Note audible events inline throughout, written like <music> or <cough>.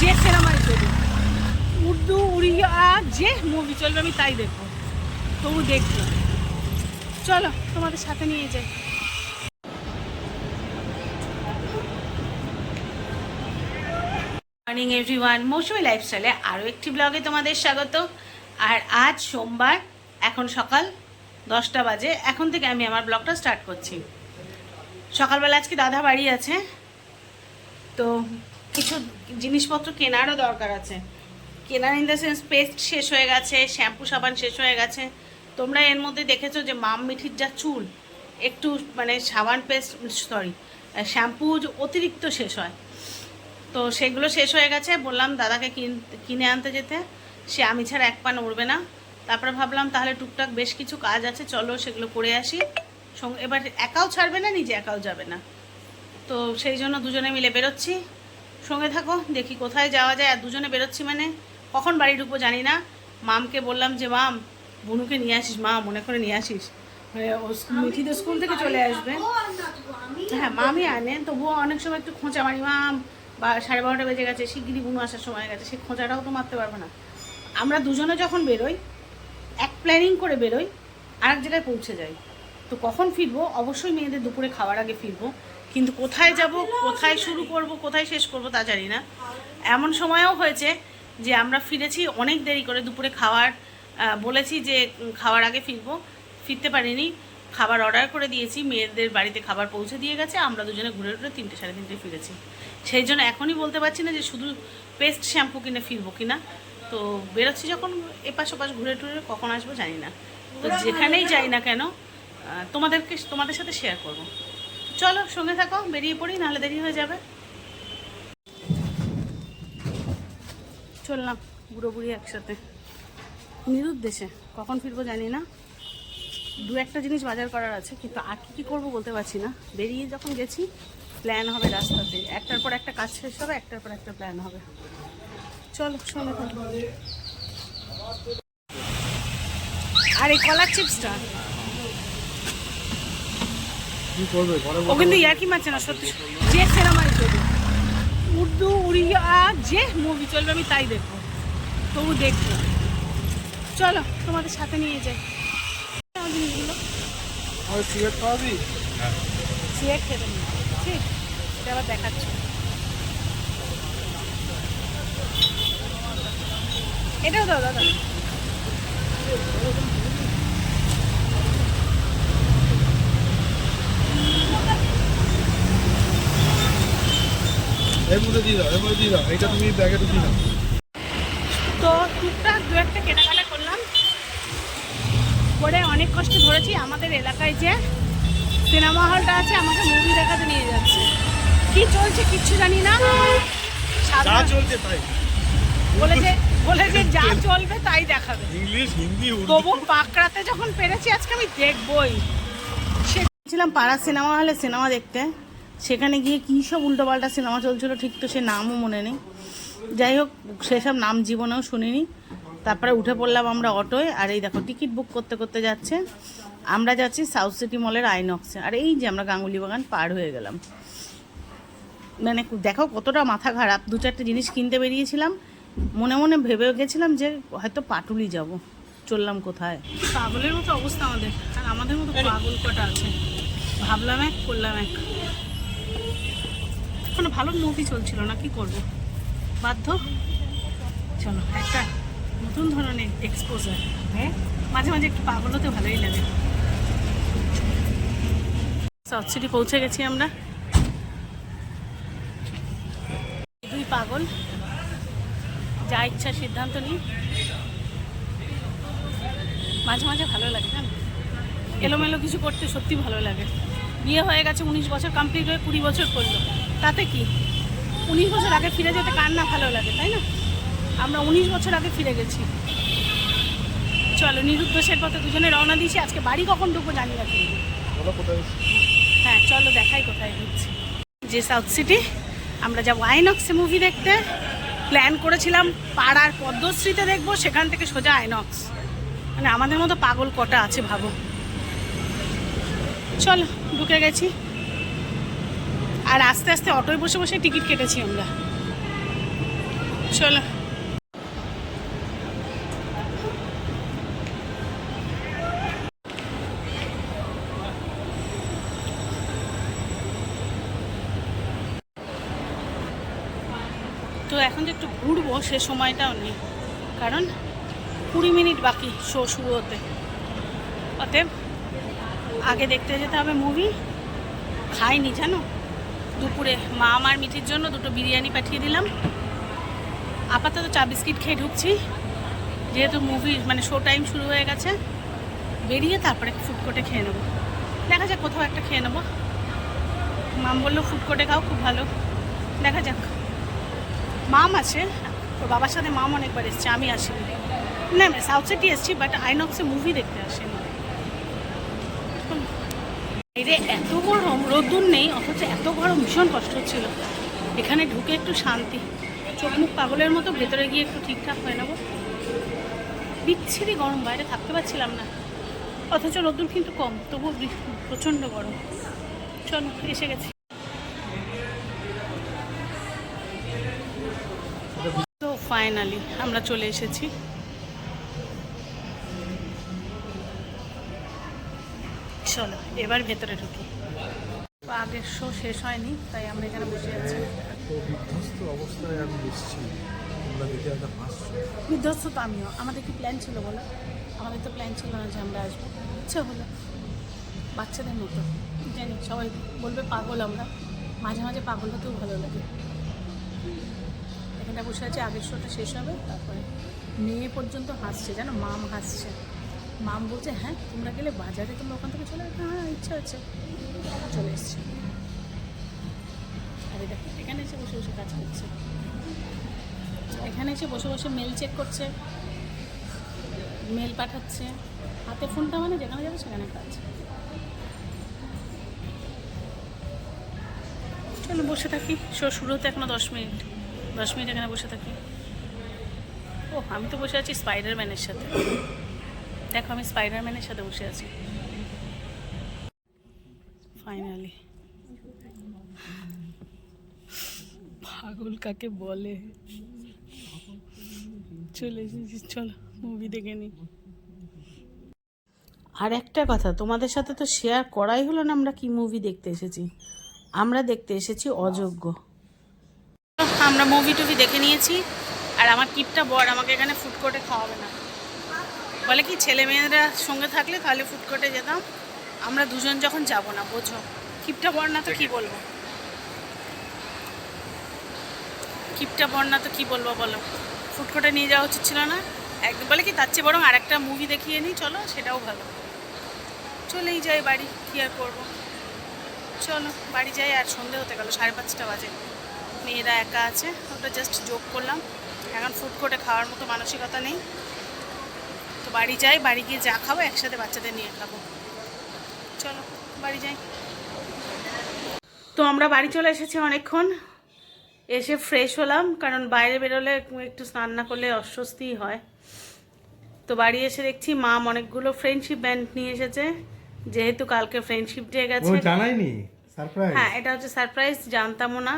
যে সিনেমায় চলবে উর্দু, উড়িয়া, যে মুভি চলবে, আমি তাই দেখব। তবু দেখব। চলো, তোমাদের সাথে নিয়ে যাই। মর্নিং এভরিওয়ান মৌসুমি লাইফস্টাইলে আরও একটি ব্লগে তোমাদের স্বাগত। আর আজ সোমবার, এখন সকাল দশটা বাজে। এখন থেকে আমি আমার ব্লগটা স্টার্ট করছি। সকালবেলা আজকে দাদা বাড়ি আছে। তো কিছু জিনিসপত্র কেনারও দরকার আছে। কেনার ইন দ্য সেন্স পেস্ট শেষ হয়ে গেছে শ্যাম্পু সাবান শেষ হয়ে গেছে। তোমরা এর মধ্যে দেখেছ যে মাম মিঠির যা চুল, একটু মানে সাবান পেস্ট সরি শ্যাম্পু অতিরিক্ত শেষ হয়। তো সেগুলো শেষ হয়ে গেছে, বললাম দাদাকে কিন- আনতে যেতে। সে আমি ছাড়া এক পা নড়বে না। তারপরে ভাবলাম তাহলে টুকটাক বেশ কিছু কাজ আছে, চলো সেগুলো করে আসি। এবার একাও ছাড়বে না, নিজে একাও যাবে না। তো সেই জন্য দুজনে মিলে বেরোচ্ছি। সঙ্গে থাকো দেখি কোথায় যাওয়া যায় আর দুজনে বেরোচ্ছি মানে। কখন বাড়ি ঢুকবো জানি না। মামকে বললাম যে মাম বুনুকে নিয়ে আসিস মা মনে করে নিয়ে আসিস। মানে ও স্কুল- মিঠি তো স্কুল থেকে চলে আসবে। হ্যাঁ মামি আনে তবুও অনেক সময় একটু খোঁচা মারি মাম বা সাড়ে বারোটা বেজে গেছে শিগগিরি বুনু আসার সময় গেছে সে খোঁচাটাও তো মারতে পারবে না। আমরা দুজনে যখন বেরোই এক প্ল্যানিং করে বেরোই আর এক জায়গায় পৌঁছে যাই। তো কখন ফিরবো? অবশ্যই মেয়েদের দুপুরে খাওয়ার আগে ফিরবো। কিন্তু কোথায় যাব, কোথায় শুরু করব, কোথায় শেষ করব তা জানি না। এমন সময়ও হয়েছে যে আমরা ফিরেছি অনেক দেরি করে দুপুরে খাওয়ার বলেছি যে খাওয়ার আগে ফিরবো। ফিরতে পারিনি। খাবার অর্ডার করে দিয়েছি, মেয়েদের বাড়িতে খাবার পৌঁছে দিয়ে গেছে, আমরা দুজনে ঘুরে ঘুরে তিনটে সাড়ে তিনটে ফিরেছি। সেই জন্য এখনই বলতে পারছি না যে শুধু পেস্ট শ্যাম্পু কিনে ফিরবো কিনা। তো বেরোচ্ছি যখন এপাশ ওপাশ ঘুরে টুরে, কখন আসব জানি না। তো যেখানেই যাই না কেন তোমাদেরকে, তোমাদের সাথে শেয়ার করব। চলো, সঙ্গে থাকো, বেরিয়ে পড়ি, নাহলে দেরি হয়ে যাবে। চললাম বুড়ো বুড়ি একসাথে। নিরুদ্দেশে, কখন ফিরবো জানি না। দু একটা জিনিস বাজার করার আছে, কিন্তু আর কি কী করব বলতে পারছি না। বেরিয়ে যখন গেছি প্ল্যান হবে রাস্তাতে। একটার পর একটা কাজ শেষ হবে, একটার পর একটা প্ল্যান হবে। চলো, সঙ্গে থাকো। আর এই কলার চিপসটা? কি করবে? ঘরে ও কিন্তু ইয়ার্কি মারছে না সত্যি যে সিনেমায় চলবে উর্দু উড়িয়া যে মুভি চলবে আমি তাই দেখব। তবু দেখব। চলো তোমাদের সাথে নিয়ে যাই। জিনিসগুলো সিগারেট খাওয়াবি? সিগারেট খেতে ঠিক এটা আবার দেখাচ্ছ। এটাও দাও দাদা এর মধ্যে দিয়ে দাও এর মধ্যে দিয়ে দাও এটা তুমি ব্যাগে ঢুকিয়ে দাও তো টুকটাক দু একটা কেনাকাটা করলাম। করে অনেক কষ্ট ধরেছি আমাদের এলাকায় যে সিনেমা হলটা আছে আমাকে মুভি দেখাতে নিয়ে যাচ্ছে। কি চলছে কিচ্ছু জানি না। যা চলছে তাই। বলেছে বলেছে যা চলবে তাই দেখাবে। ইংলিশ হিন্দি তবু পাকড়াতে যখন পেরেছি আজকে আমি দেখবই। ছিলাম পাড়া সিনেমা হলে সিনেমা দেখতে। সেখানে গিয়ে কী সব উল্টোপাল্টা সিনেমা চলছিল ঠিক তো সে নামও মনে নেই। যাই হোক সেসব নাম জীবনেও শুনিনি। তারপরে উঠে পড়লাম আমরা অটোয়। আর এই দেখো টিকিট বুক করতে করতে যাচ্ছে। আমরা যাচ্ছি সাউথ সিটি মলের আইনক্সে। আর এই যে আমরা গাঙ্গুলি বাগান পার হয়ে গেলাম। মানে দেখো কতটা মাথা খারাপ। দু চারটে জিনিস কিনতে বেরিয়েছিলাম। মনে মনে ভেবে গেছিলাম যে হয়তো পাটুলি যাব। চললাম কোথায়? পাগলের মতো অবস্থা আমাদের। আর আমাদের মতো পাগল কটা আছে? ভাবলাম এক করলাম এক। কোনো ভালো মুভি চলছিল না, কি করব? বাধ্য? চলো, একটা নতুন ধরনের এক্সপোজার হ্যাঁ? মাঝে মাঝে একটু পাগল হতে ভালোই লাগে। সাউথ সিটি পৌঁছে গেছি আমরা। দুই পাগল, যা ইচ্ছা সিদ্ধান্ত নিই। মাঝে মাঝে ভালো লাগে না? এলোমেলো কিছু করতে সত্যি ভালো লাগে। বিয়ে হয়ে গেছে উনিশ বছর কমপ্লিট হয়ে কুড়ি বছর করল। তাতে কি? উনিশ বছর আগে ফিরে যেতে কার না ভালো লাগে তাই না? আমরা উনিশ বছর আগে ফিরে গেছি। চলো নিরুদ্দেশের পথে দুজনে রওনা দিয়েছি। আজকে বাড়ি কখন ঢুকবো জানি না হ্যাঁ চলো দেখাই কোথায় ঢুকছি। যে সাউথ সিটি আমরা যাব আইনক্সে মুভি দেখতে। প্ল্যান করেছিলাম পাড়ার পদ্মশ্রীতে দেখব সেখান থেকে সোজা আইনক্স। মানে আমাদের মতো পাগল কটা আছে ভাবো। চলো, ঢুকে গেছি। আর আস্তে আস্তে অটোয় বসে বসে টিকিট কেটেছি আমরা। চলো। তো এখন যে একটু ঘুরবো, সে সময়টাও নেই। কারণ কুড়ি মিনিট বাকি শো শুরু হতে। অতএব আগে দেখতে যেতে হবে মুভি খাইনি, জানো? দুপুরে মা আমার মিঠির জন্য দুটো বিরিয়ানি পাঠিয়ে দিলাম। আপাতত চা বিস্কিট খেয়ে ঢুকছি। যেহেতু মুভি মানে শো টাইম শুরু হয়ে গেছে, বেরিয়ে তারপরে ফুড খেয়ে নেব। দেখা যাক কোথাও একটা খেয়ে নেব। মাম বলল ফুড খাও, খুব ভালো। দেখা যাক। মাম আছে, ওর বাবার সাথে মাম অনেকবার এসছে, আমি আসিনি। না না সাউথ সিটি এসছি বাট আইনক্সে মুভি দেখতে আসেনি। এরে এত গরম রোদ্দুর নেই, অথচ এত গরম ভীষণ কষ্ট হচ্ছিল। এখানে ঢুকে একটু শান্তি। চোখ মুখ পাগলের মতো, ভেতরে গিয়ে একটু ঠিকঠাক হয়ে নেব। বিচ্ছিরি গরম, বাইরে থাকতে পারছিলাম না। অথচ রোদ্দুর কিন্তু কম, তবুও প্রচণ্ড গরম। চলো, এসে গেছি। তো ফাইনালি আমরা চলে এসেছি। চলো এবার ভেতরে ঢুকি। আগের শো শেষ হয়নি তাই আমরা এখানে বসে আছি। তো বিধ্বস্ত অবস্থায় আমি এসেছি। তোমরা দেখে একটা হাসছো। বিধ্বস্ত তো আমিও। আমাদের কি প্ল্যান ছিল বলো? আমাদের তো প্ল্যান ছিল না যে আমরা আসব। ইচ্ছে হলো। বাচ্চাদের মতো। জানি সবাই বলবে পাগল আমরা। মাঝে মাঝে পাগল হতেও ভালো লাগে। এখানটা বসে আছে আগের শোটা শেষ হবে তারপরে মেয়ে পর্যন্ত হাসছে জানো? মাম হাসছে। মাম বলছে হ্যাঁ তোমরা গেলে বাজারে তোমরা ওখান থেকে চলে আসবে হ্যাঁ ইচ্ছা আছে। চলে এসছে। আরে দেখো, এখানে এসে বসে বসে কাজ করছে। এখানে এসে বসে বসে মেল চেক করছে মেল পাঠাচ্ছে। হাতে ফোনটা মানে যেখানে যাবে সেখানে কাজ। চলো বসে থাকি। শো, শুরু হতে এখনও দশ মিনিট। দশ মিনিট এখানে বসে থাকি। ও আমি তো বসে আছি স্পাইডারম্যানের সাথে। দেখো আমি স্পাইডারম্যানের সাথে বসে আছি। ফাইনালি পাগল কাকে বলে? চলে এসেছি চলো মুভি দেখে নিই। আর একটা কথা তোমাদের সাথে তো শেয়ার করাই হলো না আমরা কি মুভি দেখতে এসেছি। আমরা দেখতে এসেছি অযোগ্য। আমরা মুভি টুভি দেখে নিয়েছি আর আমার কিপটা বর আমাকে এখানে ফুড কোর্টে খাওয়াবে না। বলে কি ছেলে মেয়েরা সঙ্গে থাকলে তাহলে ফুড কোর্টে যেতাম। আমরা দুজন যখন যাব না বোঝো। কিপটা বর না তো কি বলব? কিপটা বর না তো কি বলব বলো? ফুড কোর্টে নিয়ে যাওয়া উচিত ছিল না। একদম বলে কি তার চেয়ে বরং আরেকটা মুভি দেখিয়ে নিই চলো সেটাও ভালো। চলেই যাই বাড়ি কী আর করব? চলো বাড়ি যাই আর সন্ধে হতে গেল সাড়ে পাঁচটা বাজে। মেয়েরা একা আছে ওটা জাস্ট যোগ করলাম। এখন ফুড কোর্টে খাওয়ার মতো মানসিকতা নেই। তো বাড়ি যাই বাড়ি গিয়ে যা খাব একসাথে বাচ্চাদের নিয়ে খাব। চলো বাড়ি যাই। তো আমরা বাড়ি চলে এসেছি অনেকক্ষণ। এসে ফ্রেশ হলাম কারণ বাইরে বেরোলে একটু স্নান না করলে অস্বস্তি হয়। তো বাড়ি এসে দেখছি মাম অনেকগুলো ফ্রেন্ডশিপ ব্যান্ড নিয়ে এসেছে। যেহেতু কালকে ফ্রেন্ডশিপ ডে গেছে। জানাইনি সারপ্রাইজ হ্যাঁ এটা হচ্ছে সারপ্রাইজ জানতামও না।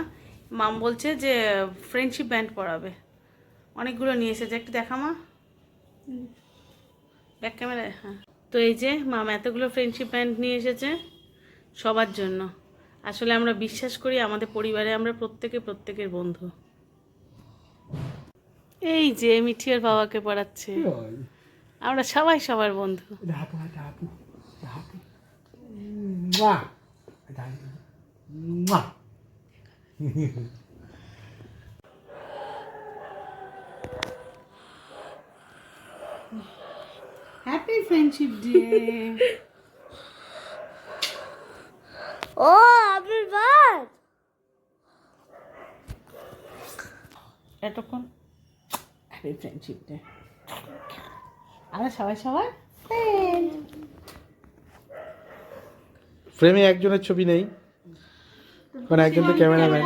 মাম বলছে যে ফ্রেন্ডশিপ ব্যান্ড পড়াবে। অনেকগুলো নিয়ে এসেছে একটু দেখা মা। ব্যাক ক্যামেরায় হ্যাঁ। তো এই যে মাম এতগুলো ফ্রেন্ডশিপ ব্যান্ড নিয়ে এসেছে সবার জন্য। আসলে আমরা বিশ্বাস করি আমাদের পরিবারে আমরা প্রত্যেকে প্রত্যেকের বন্ধু। এই যে মিঠিয়ার বাবাকে পড়াচ্ছে। আমরা সবাই সবার বন্ধু। হাঁটু <laughs> হাঁটু হাঁটু হাঁটু মুয়া মুয়া হ্যাপি ফ্রেন্ডশিপ ডে ও আপনার বাদ এতক্ষণ হ্যাপি ফ্রেন্ডশিপ ডে আমরা সবাই সবার ফ্রেমে একজনের ছবি নেই। মানে একজন তো ক্যামেরাম্যান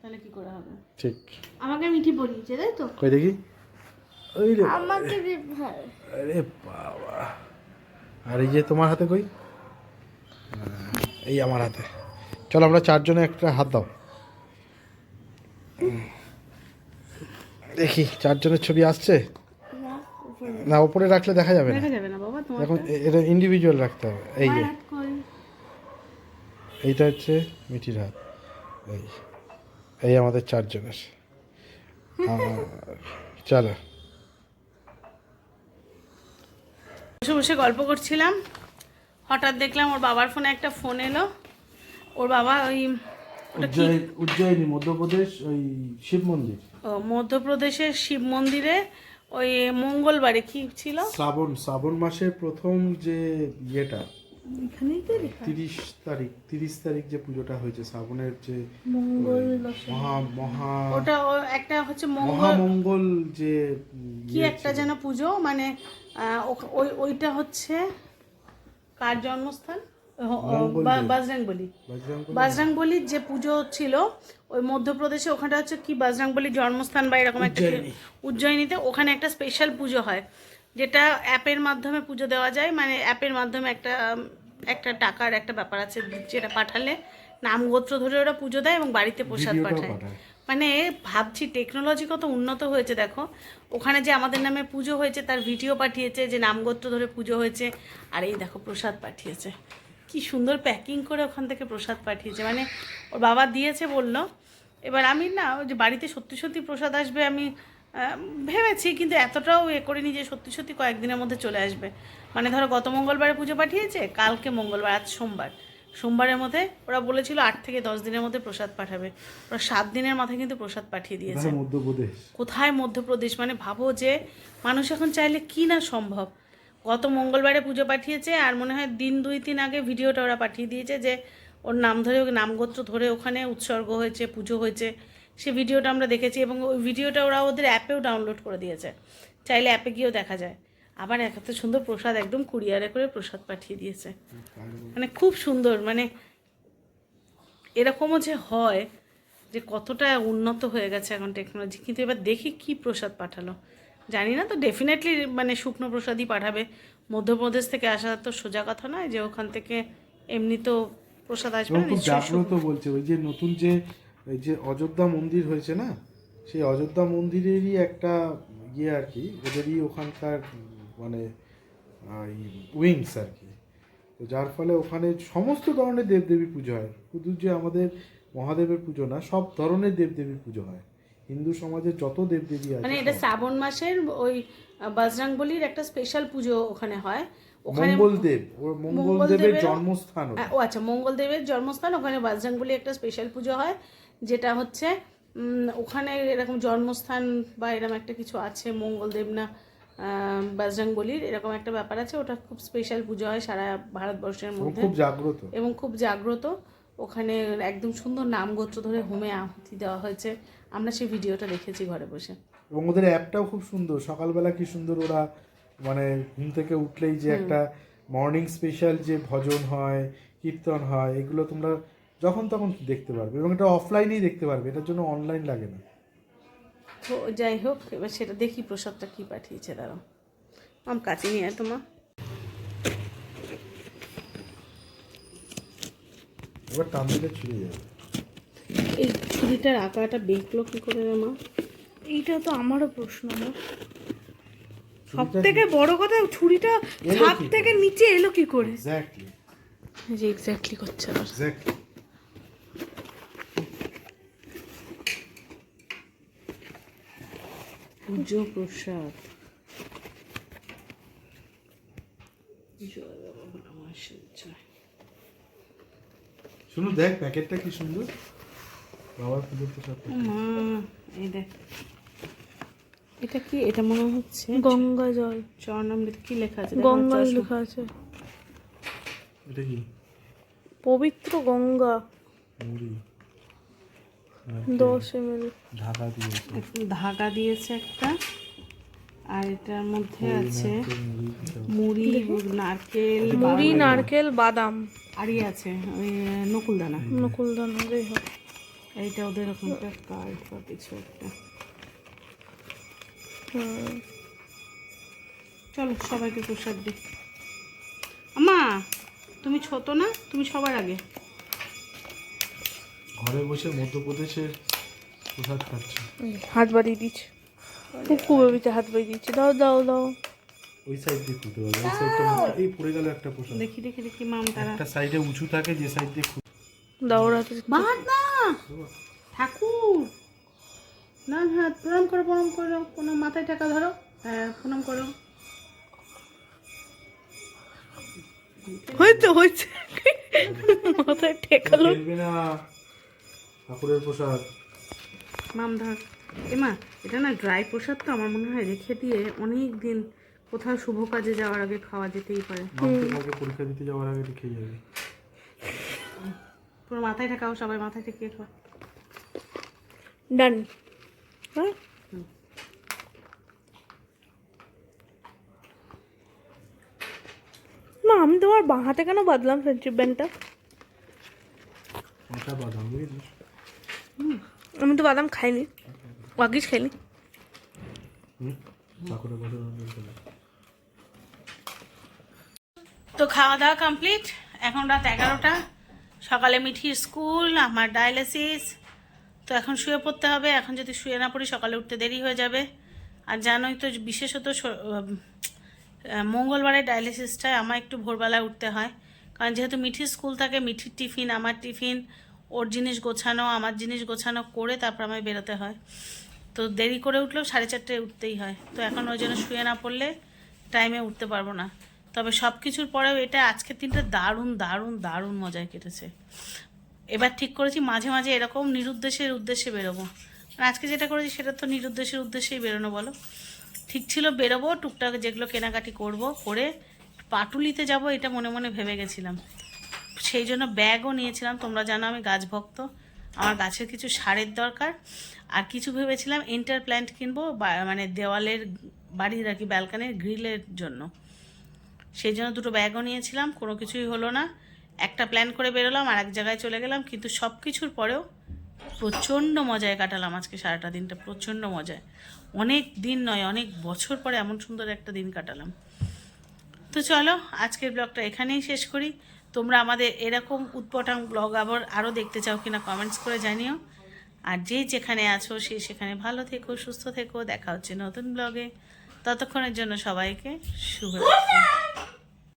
তাহলে কি করে হবে? ঠিক। আমাকে মিঠি পড়িয়েছে তাই তো? কই দেখি? ওই রে আমাকে আরে বাবা। আর এই যে তোমার হাতে কই? হ্যাঁ, এই আমার হাতে। চলো আমরা চারজনে একটা হাত দাও। দেখি চারজনের ছবি আসছে? না, উপরে। ওপরে রাখলে দেখা যাবে না। দেখা যাবে না বাবা এখন এটা ইন্ডিভিজুয়াল রাখতে হবে। এই যে। এইটা হচ্ছে মিঠির হাত। এই এই আমাদের চারজনের। চলো। বসে বসে গল্প করছিলাম। হঠাৎ দেখলাম ওর বাবার ফোনে একটা ফোন এলো। ওর বাবা ওই উজ্জয়িনী মধ্যপ্রদেশ ওই শিব মন্দির। ও, মধ্যপ্রদেশের শিব মন্দিরে ওই মঙ্গলবারে কি ছিল? শ্রাবণ শ্রাবণ মাসের প্রথম যে ইয়েটা। তিরিশ তারিখ তিরিশ তারিখ যে পুজোটা হয়েছে শ্রাবণের যে মঙ্গল মহা মহা ওটা একটা হচ্ছে মহামঙ্গল যে কি ইয়ে একটা যেন পুজো মানে ওই ওইটা হচ্ছে কার জন্মস্থান? মঙ্গলদেব। বাজরাং বলি বজরং বাজরাং বলির যে পুজো ছিল ওই মধ্যপ্রদেশে ওখানটা হচ্ছে কি বাজরাংবলির জন্মস্থান বা এরকম একটা উজ্জয়িনীতে ওখানে একটা স্পেশাল পুজো হয় যেটা অ্যাপের মাধ্যমে পুজো দেওয়া যায়। মানে অ্যাপের মাধ্যমে একটা একটা টাকার একটা ব্যাপার আছে যেটা পাঠালে নাম গোত্র ধরে ওরা পুজো দেয় এবং বাড়িতে প্রসাদ পাঠায়। মানে ভাবছি টেকনোলজি কত উন্নত হয়েছে, দেখো। ওখানে যে আমাদের নামে পুজো হয়েছে, তার ভিডিও পাঠিয়েছে, যে নামগোত্র ধরে পুজো হয়েছে, আর এই দেখো প্রসাদ পাঠিয়েছে। কি সুন্দর প্যাকিং করে ওখান থেকে প্রসাদ পাঠিয়েছে। মানে ওর বাবা দিয়েছে বলল, এবার আমি না, ওই যে বাড়িতে সত্যি সত্যি প্রসাদ আসবে আমি ভেবেছি, কিন্তু এতটাও এ করিনি যে সত্যি সত্যি কয়েকদিনের মধ্যে চলে আসবে। মানে ধরো গত মঙ্গলবারে পুজো পাঠিয়েছে, কালকে মঙ্গলবার, আজ সোমবার। সোমবারের মধ্যে ওরা বলেছিল আট থেকে দশ দিনের মধ্যে প্রসাদ পাঠাবে। ওরা সাত দিনের মাথায় কিন্তু প্রসাদ পাঠিয়ে দিয়েছে। মধ্যপ্রদেশ? কোথায় মধ্যপ্রদেশ? মানে ভাবো যে মানুষ এখন চাইলে কি না সম্ভব। গত মঙ্গলবারে পুজো পাঠিয়েছে আর মনে হয় দিন দুই তিন আগে ভিডিওটা ওরা পাঠিয়ে দিয়েছে যে ওর নাম ধরে ওকে নামগোত্র ধরে ওখানে উৎসর্গ হয়েছে পুজো হয়েছে সে ভিডিওটা আমরা দেখেছি এবং ওই ভিডিওটা ওরা ওদের অ্যাপেও ডাউনলোড করে দিয়েছে। চাইলে অ্যাপে গিয়েও দেখা যায়। আবার এক এত সুন্দর প্রসাদ একদম কুরিয়ারে করে প্রসাদ পাঠিয়ে দিয়েছে। মানে খুব সুন্দর মানে এরকমও যে হয় যে কতটা উন্নত হয়ে গেছে এখন টেকনোলজি কিন্তু এবার দেখি কি প্রসাদ পাঠালো। জানি না তো ডেফিনেটলি মানে শুকনো প্রসাদই পাঠাবে। মধ্যপ্রদেশ থেকে আসা তো সোজা কথা নয় যে ওখান থেকে এমনি তো প্রসাদ আসবে না জাগ্রত বলছে ওই যে নতুন যে যে অযোধ্যা মন্দির হয়েছে না সেই অযোধ্যা মন্দিরেরই একটা ইয়ে আর কি ওদেরই ওখানকার মানে উইংস আর কি। তো যার ফলে ওখানে সমস্ত ধরনের দেবদেবী পুজো হয়। শুধু যে আমাদের মহাদেবের পুজো না সব ধরনের দেবদেবীর পুজো হয়। হিন্দু সমাজে যত দেবদেবী আছে মানে এটা শ্রাবণ মাসের ওই বজরাং বলির একটা স্পেশাল পুজো ওখানে হয়। ওখানে মঙ্গলদেব মঙ্গলদেবের জন্মস্থান হ্যাঁ, ও আচ্ছা মঙ্গলদেবের জন্মস্থান ওখানে বাজরাং বলি একটা স্পেশাল পুজো হয় যেটা হচ্ছে ওখানে এরকম জন্মস্থান বা এরকম একটা কিছু আছে মঙ্গলদেব না বলির এরকম একটা ব্যাপার আছে ওটা খুব স্পেশাল পুজো হয় সারা ভারতবর্ষের মধ্যে। খুব জাগ্রত। এবং খুব জাগ্রত। ওখানে একদম সুন্দর নাম গোত্র ধরে হোমে আহুতি দেওয়া হয়েছে। আমরা সেই ভিডিওটা দেখেছি ঘরে বসে। এবং ওদের অ্যাপটাও খুব সুন্দর। সকালবেলা কি সুন্দর ওরা মানে ঘুম থেকে উঠলেই যে একটা মর্নিং স্পেশাল যে ভজন হয় কীর্তন হয় এগুলো তোমরা যখন তখন দেখতে পারবে। এবং এটা অফলাইনেই দেখতে পারবে। এটার জন্য অনলাইন লাগে না। তো যাই হোক এবার সেটা দেখি প্রসাদটা কি পাঠিয়েছে দাঁড়াও। আম কাছে নিয়ে আয় তোমার এবার টান দিলে ছুড়ে যাবে এই ছুরিটার আঁকাটা বেঁকলো কি করে রে মা? এইটা তো আমারও প্রশ্ন না সব থেকে বড় কথা ছুরিটা এলো ছাদ থেকে নিচে এলো কি করে? এক্স্যাক্টলি যে এক্স্যাক্টলি করছে আবার। এক্স্যাক্টলি পুজো প্রসাদ শুনু দেখ প্যাকেটটা কি সুন্দর। বাবার পুজোর প্রসাদ মা এই দেখ। এটা কি? এটা মনে হচ্ছে গঙ্গা জল। চরণামৃত কি লেখা আছে? গঙ্গা লেখা আছে। এটা কি? পবিত্র গঙ্গা। মুড়ি। দশ এম এল ঢাকা দিয়েছে। ধাগা দিয়েছে একটা। আর এটার মধ্যে আছে মুড়ি নারকেল মুড়ি নারকেল বাদাম। আরই আছে ওই নকুলদানা। নকুলদানা যাই হোক। এইটা ওদের এরকম একটা কার্ড বা কিছু একটা। চলো সবাইকে প্রসাদ দিই। আমা তুমি ছোট না? তুমি সবার আগে। ঘরে বসে মধ্যপ্রদেশের প্রসাদ খাচ্ছে। হাত বাড়িয়ে দিচ্ছে। বেবিতে হাত পেয়ে দিচ্ছি দাও দাও দাও। ওই সাইড দিয়ে খুলতে এই সাইডটা এই পড়ে গেল একটা পোশাক। দেখি দেখি দেখি মাম তারা একটা সাইডে উঁচু থাকে যে সাইড দিয়ে দাও বাদ না ঠাকুর! না হ্যাঁ প্রণাম করো প্রণাম করো। প্রণাম মাথায় টাকা ধরো। হ্যাঁ প্রণাম করো। হয়েছে হয়েছে। মাথায় ঠেকালো। ঠাকুরের প্রসাদ মাম ধর এমা এটা না ড্রাই প্রসাদ তো আমার মনে হয় রেখে দিয়ে অনেক দিন কোথাও শুভ কাজে যাওয়ার আগে খাওয়া যেতেই পারে। পরীক্ষা দিতে যাওয়ার আগে খেয়ে যাবে। পুরো মাথায় ঠেকাও সবাই মাথায় ঠেকিয়ে খাও। ডান হ্যাঁ মা আমি তোমার বাঁ হাতে কেন বাদলাম ফ্রেন্ডশিপ ব্যান্ডটা আমি তো বাদাম খাইনি। ওয়াগিস খাইনি তো খাওয়া দাওয়া কমপ্লিট এখন রাত এগারোটা। সকালে মিঠির স্কুল আমার ডায়ালিসিস তো এখন শুয়ে পড়তে হবে এখন যদি শুয়ে না পড়ি সকালে উঠতে দেরি হয়ে যাবে। আর জানোই তো বিশেষত স- উম, আহ, মঙ্গলবারে ডায়ালিসিসটায় আমার একটু ভোরবেলায় উঠতে হয়। কারণ যেহেতু মিঠির স্কুল থাকে মিঠির টিফিন আমার টিফিন ওর জিনিস গোছানো আমার জিনিস গোছানো করে তারপর আমায় বেরোতে হয়। তো দেরি করে উঠলেও সাড়ে চারটে উঠতেই হয়। তো এখন ওই জন্য শুয়ে না পড়লে টাইমে উঠতে পারব না। তবে সব কিছুর পরেও এটা আজকের দিনটা দারুণ দারুণ দারুণ মজায় কেটেছে। এবার ঠিক করেছি, মাঝে মাঝে এরকম নিরুদ্দেশের উদ্দেশ্যে বেরোবো। আর আজকে যেটা করেছি সেটা তো নিরুদ্দেশের উদ্দেশ্যেই বেরোনো, বলো? ঠিক ছিল বেরোবো, টুকটাক যেগুলো কেনাকাটি করব, করে পাটুলিতে যাব, এটা মনে মনে ভেবে গেছিলাম। সেই জন্য ব্যাগও নিয়েছিলাম, তোমরা জানো আমি গাছ ভক্ত। আমার গাছের কিছু সারের দরকার। আর কিছু ভেবেছিলাম ইন্টার প্ল্যান্ট কিনবো মানে দেওয়ালের বাড়ির আর কি ব্যালকানির গ্রিলের জন্য। সেই জন্য দুটো ব্যাগও নিয়েছিলাম, কোনো কিছুই হলো না। একটা প্ল্যান করে বেরোলাম আর এক জায়গায় চলে গেলাম, কিন্তু সব কিছুর পরেও প্রচণ্ড মজায় কাটালাম আজকে সারাটা দিনটা, প্রচণ্ড মজায়। অনেক দিন নয়, অনেক বছর পরে এমন সুন্দর একটা দিন কাটালাম। তো চলো, আজকের ব্লগটা এখানেই শেষ করি। তোমরা আমাদের এরকম উৎপটাং ব্লগ আবার আরও দেখতে চাও কিনা কমেন্টস করে জানিও। আর যে যেখানে আছো, সে সেখানে ভালো থেকো, সুস্থ থেকো। দেখা হচ্ছে নতুন ব্লগে। ততক্ষণের জন্য সবাইকে শুভরাত্রি।